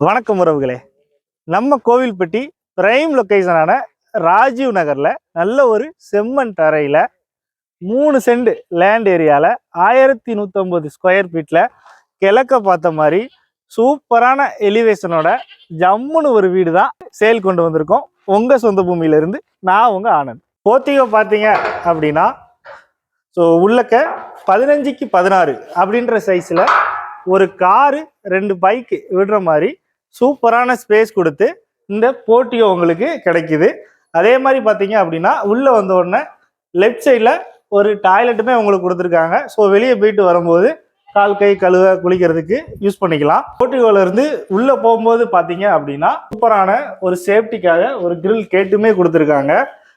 வணக்கம் உறவுகளே. நம்ம கோவில்பட்டி பிரைம் லொக்கேஷனான ராஜீவ் நகரில் நல்ல ஒரு செம்மண் தரையில் மூணு செண்டு லேண்ட் ஏரியாவில் ஆயிரத்தி நூற்றம்பது ஸ்கொயர் ஃபீட்டில் கிழக்க பார்த்த மாதிரி சூப்பரான எலிவேஷனோட ஜம்முன்னு ஒரு வீடு தான் சேல் கொண்டு வந்திருக்கோம். உங்கள் சொந்த பூமியிலேருந்து நான் உங்கள் ஆனந்த். போத்திகை பார்த்தீங்க அப்படின்னா ஸோ உள்ளக்க பதினஞ்சுக்கு பதினாறு அப்படின்ற சைஸில் ஒரு காரு ரெண்டு பைக்கு விடுற மாதிரி சூப்பரான ஸ்பேஸ் கொடுத்து இந்த போட்டியோ உங்களுக்கு கிடைக்குது. அதே மாதிரி பார்த்தீங்க அப்படின்னா உள்ளே வந்த உடனே லெஃப்ட் சைடில் ஒரு டாய்லெட்டுமே உங்களுக்கு கொடுத்துருக்காங்க. ஸோ வெளியே போயிட்டு வரும்போது கால் கை கழுவ குளிக்கிறதுக்கு யூஸ் பண்ணிக்கலாம். போட்டிகோலேருந்து உள்ளே போகும்போது பார்த்தீங்க அப்படின்னா சூப்பரான ஒரு சேஃப்டிக்காக ஒரு கிரில் கேட்டுமே கொடுத்துருக்காங்க.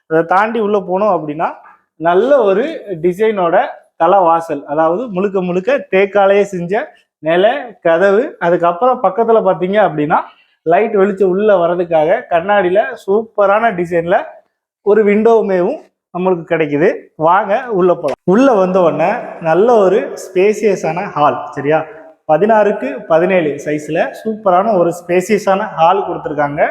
அதை தாண்டி உள்ளே போனோம் அப்படின்னா நல்ல ஒரு டிசைனோட தலை வாசல் அதாவது முழுக்க முழுக்க தேக்காலையே செஞ்ச நிலை கதவு அதுக்கப்புறம் பக்கத்தில் பார்த்தீங்க அப்படின்னா லைட் வெளிச்சம் உள்ளே வர்றதுக்காக கண்ணாடியில் சூப்பரான டிசைனில் ஒரு விண்டோவுமேவும் நம்மளுக்கு கிடைக்குது. வாங்க உள்ள போகலாம் உள்ள வந்த உடனே நல்ல ஒரு ஸ்பேசியஸான ஹால் சரியா? பதினாறுக்கு பதினேழு சைஸில் சூப்பரான ஒரு ஸ்பேசியஸான ஹால் கொடுத்துருக்காங்க.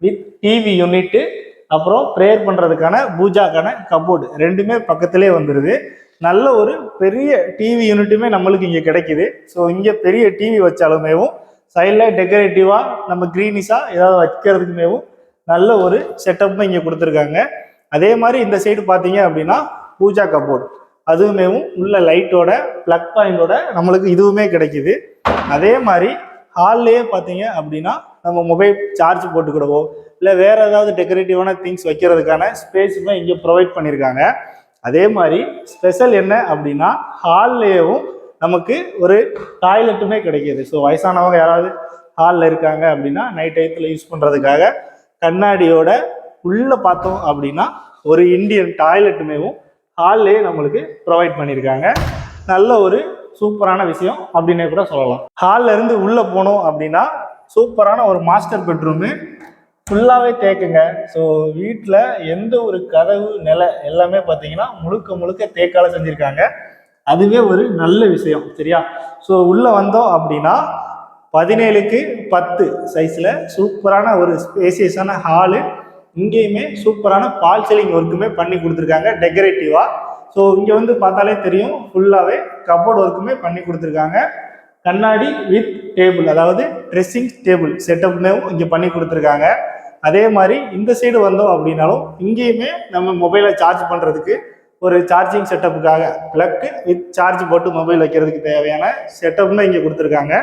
வித் டிவி யூனிட்டு அப்புறம் ப்ரேயர் பண்ணுறதுக்கான பூஜாக்கான கபோர்டு ரெண்டுமே பக்கத்திலே வந்துடுது நல்ல ஒரு பெரிய டிவி யூனிட்டுமே நம்மளுக்கு இங்கே கிடைக்குது. ஸோ இங்கே பெரிய டிவி வச்சாலுமேவும் சைடில் டெக்கரேட்டிவாக நம்ம க்ரீனிஸாக ஏதாவது வைக்கிறதுக்குமேவும் நல்ல ஒரு செட்டப்பும் இங்கே கொடுத்துருக்காங்க. அதே மாதிரி இந்த சைடு பார்த்தீங்க அப்படின்னா பூஜா கபோர்ட். அதுவுமேவும் உள்ள லைட்டோட ப்ளக் பாயிண்டோட நம்மளுக்கு இதுவுமே கிடைக்குது. அதே மாதிரி ஹால்லேயே பார்த்தீங்க அப்படின்னா நம்ம மொபைல் சார்ஜ் போட்டுக்கிடவோ இல்லை வேறு ஏதாவது டெக்கரேட்டிவான திங்ஸ் வைக்கிறதுக்கான ஸ்பேஸுமே இங்கே ப்ரொவைட் பண்ணியிருக்காங்க. அதே மாதிரி ஸ்பெஷல் என்ன அப்படின்னா ஹால்லேயும் நமக்கு ஒரு டாய்லெட்டுமே கிடைக்கிது. ஸோ வயசானவங்க யாராவது ஹாலில் இருக்காங்க அப்படின்னா நைட் டயத்தில் யூஸ் பண்ணுறதுக்காக கண்ணாடியோட உள்ளே பார்த்தோம் அப்படின்னா ஒரு இந்தியன் டாய்லெட்டுமேவும் ஹால்லேயே நம்மளுக்கு ப்ரொவைட் பண்ணியிருக்காங்க. நல்ல ஒரு சூப்பரான விஷயம் அப்படின்னே கூட சொல்லலாம். ஹாலில் இருந்து உள்ளே போனோம் அப்படின்னா சூப்பரான ஒரு மாஸ்டர் பெட்ரூமு ஃபுல்லாகவே தேக்குங்க. ஸோ வீட்டில் எந்த ஒரு கதவு நிலை எல்லாமே பார்த்தீங்கன்னா முழுக்க முழுக்க தேக்கால செஞ்சுருக்காங்க. அதுவே ஒரு நல்ல விஷயம் சரியா? ஸோ உள்ளே வந்தோம் அப்படின்னா பதினேழுக்கு பத்து சைஸில் சூப்பரான ஒரு ஸ்பேசியஸான ஹாலு இங்கேயுமே சூப்பரான பால் செல்லிங் ஒர்க்குமே பண்ணி கொடுத்துருக்காங்க டெக்கரேட்டிவாக ஸோ இங்கே வந்து பார்த்தாலே தெரியும் ஃபுல்லாகவே கபோர்ட் ஒர்க்குமே பண்ணி கொடுத்துருக்காங்க. கண்ணாடி வித் டேபிள் அதாவது ட்ரெஸ்ஸிங் டேபிள் செட்டப்மே இங்கே பண்ணி கொடுத்துருக்காங்க. அதே மாதிரி இந்த சைடு வந்தோம் அப்படின்னாலும் இங்கேயுமே நம்ம மொபைலை சார்ஜ் பண்ணுறதுக்கு ஒரு சார்ஜிங் செட்டப்புக்காக ப்ளக்கு வித் சார்ஜ் போட்டு மொபைல் வைக்கிறதுக்கு தேவையான செட்டப்புமே இங்கே கொடுத்துருக்காங்க.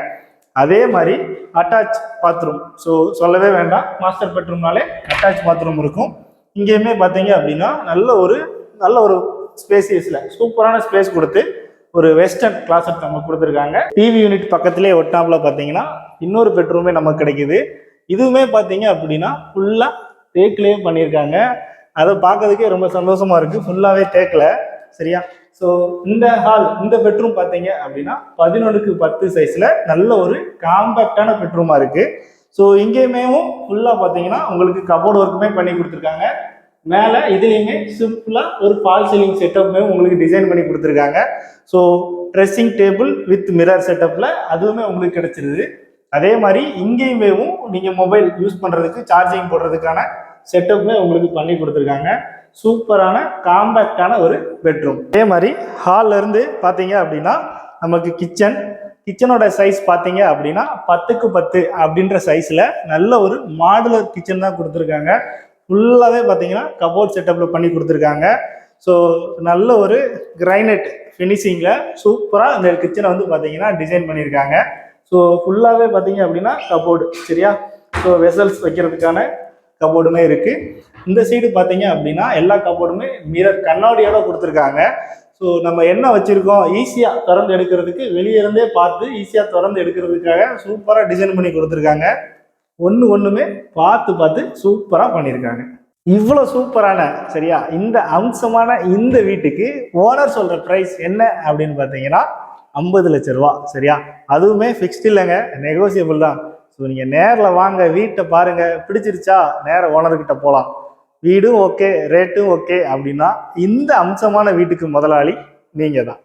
அதே மாதிரி அட்டாச் பாத்ரூம் ஸோ சொல்லவே வேண்டாம். மாஸ்டர் பெட்ரூம்னாலே அட்டாச் பாத்ரூம் இருக்கும். இங்கேயுமே பார்த்தீங்க அப்படின்னா நல்ல ஒரு நல்ல ஒரு ஸ்பேசியஸில் சூப்பரான ஸ்பேஸ் கொடுத்து ஒரு வெஸ்டர்ன் கிளாஸட் நமக்கு கொடுத்துருக்காங்க. டிவி யூனிட் பக்கத்திலே ஒட்டாப்பில் பார்த்தீங்கன்னா இன்னொரு பெட்ரூமே நமக்கு கிடைக்குது. இதுவுமே பார்த்தீங்க அப்படின்னா ஃபுல்லாக தேக்கிலேயே பண்ணியிருக்காங்க. அதை பார்க்கறதுக்கே ரொம்ப சந்தோஷமா இருக்கு. ஃபுல்லாகவே தேக்கில். சரியா? ஸோ இந்த ஹால் இந்த பெட்ரூம் பார்த்தீங்க அப்படின்னா பதினொன்றுக்கு பத்து சைஸில் நல்ல ஒரு காம்பேக்டான பெட்ரூமாக இருக்குது ஸோ இங்கேயுமேவும் ஃபுல்லாக பார்த்தீங்கன்னா உங்களுக்கு கபோர்டு ஒர்க்குமே பண்ணி கொடுத்துருக்காங்க. மேலே இதுலேயுமே சிம்பிளாக ஒரு பால் சீலிங் செட்டப்புமே உங்களுக்கு டிசைன் பண்ணி கொடுத்துருக்காங்க. So dressing table with mirror செட்டப்பில் அதுவுமே உங்களுக்கு கிடச்சிருது. அதே மாதிரி இங்கேயுமேவும் நீங்கள் மொபைல் யூஸ் பண்ணுறதுக்கு சார்ஜிங் போடுறதுக்கான செட்டப்புமே உங்களுக்கு பண்ணி கொடுத்துருக்காங்க. சூப்பரான காம்பேக்டான ஒரு பெட்ரூம் அதே மாதிரி ஹால்லேருந்து பார்த்தீங்க அப்படின்னா நமக்கு கிச்சன் கிச்சனோட சைஸ் பார்த்தீங்க அப்படின்னா பத்துக்கு பத்து அப்படின்ற சைஸில் நல்ல ஒரு மாடுலர் கிச்சன் தான் கொடுத்துருக்காங்க. ஃபுல்லாகவே பார்த்தீங்கன்னா கபோர்ட் செட்டப்பில் பண்ணி கொடுத்துருக்காங்க. ஸோ நல்ல ஒரு கிரைனைட் ஃபினிஷிங்கில் சூப்பராக இந்த கிச்சனை வந்து பார்த்தீங்கன்னா டிசைன் பண்ணியிருக்காங்க. ஸோ ஃபுல்லாகவே பார்த்தீங்க அப்படின்னா கபோர்டு சரியா? ஸோ வெசல்ஸ் வைக்கிறதுக்கான கபோர்டுமே இருக்குது இந்த சைடு பார்த்தீங்க அப்படின்னா எல்லா கபோர்டுமே மிரர் கண்ணாடியோட கொடுத்துருக்காங்க. ஸோ நம்ம என்ன வச்சுருக்கோம்? ஈஸியாக திறந்து எடுக்கிறதுக்கு வெளியே இருந்தே பார்த்து ஈஸியாக திறந்து எடுக்கிறதுக்காக சூப்பராக டிசைன் பண்ணி கொடுத்துருக்காங்க. ஒன்று ஒன்றுமே பார்த்து பார்த்து சூப்பராக பண்ணியிருக்காங்க. இவ்வளோ சூப்பரான சரியா? இந்த அம்சமான இந்த வீட்டுக்கு ஓனர் சொல்கிற ப்ரைஸ் என்ன அப்படின்னு பார்த்தீங்கன்னா ஐம்பது லட்ச ரூபா சரியா? அதுவுமே ஃபிக்ஸ்ட் இல்லைங்க நெகோசியபிள் தான். ஸோ நீங்கள் நேரில் வாங்க வீட்டை பாருங்கள் பிடிச்சிருச்சா? நேர ஓனர்கிட்ட போகலாம் வீடும் ஓகே ரேட்டும் ஓகே அப்படின்னா இந்த அம்சமான வீட்டுக்கு முதலாளி நீங்கள் தான்